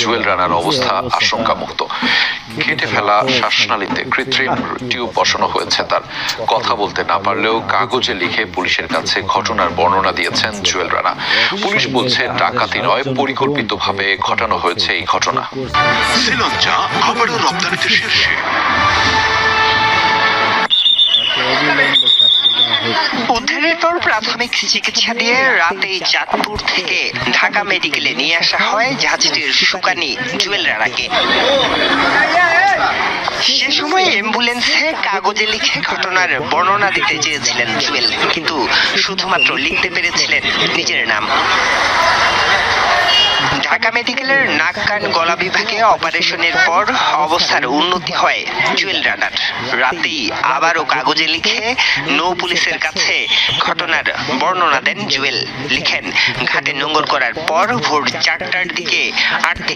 জুয়েল রানার অবস্থা আশঙ্কামুক্ত। কেটে ফেলা শ্বাসনালীতে কৃত্রিম টিউব বসানো হয়েছে তার। কথা বলতে না পারলেও কাগজে লিখে পুলিশের কাছে ঘটনার বর্ণনা দিয়েছেন জুয়েল রানা। পুলিশ বলছে ডাকাতি নয় পরিকল্পিতভাবে ঘটানো হয়েছে এই ঘটনা। শ্রীলঙ্কা আবারও রপ্তানিতে শীর্ষে। উদ্ধারের পর প্রাথমিক চিকিৎসা দিয়ে রাতেই চাঁদপুর থেকে ঢাকা মেডিকেলে নিয়ে আসা হয় জাহাজটির সুকানি জুয়েল রানাকে সে সময় অ্যাম্বুলেন্সে কাগজে লিখে ঘটনার বর্ণনা দিতে চেয়েছিলেন জুয়েল, কিন্তু শুধুমাত্র লিখতে পেরেছিলেন নিজের নাম। ঢাকা মেডিকেলের নাক কান গলা বিভাগে অপারেশনের পর অবস্থার উন্নতি হয় জুয়েল রানার। রাতেই আবারও কাগজে লিখে নৌ পুলিশের কাছে ঘটনার বর্ণনা দেন জুয়েল। লিখেন, ঘাটে নোঙ্গল করার পর ভোর চারটার দিকে আট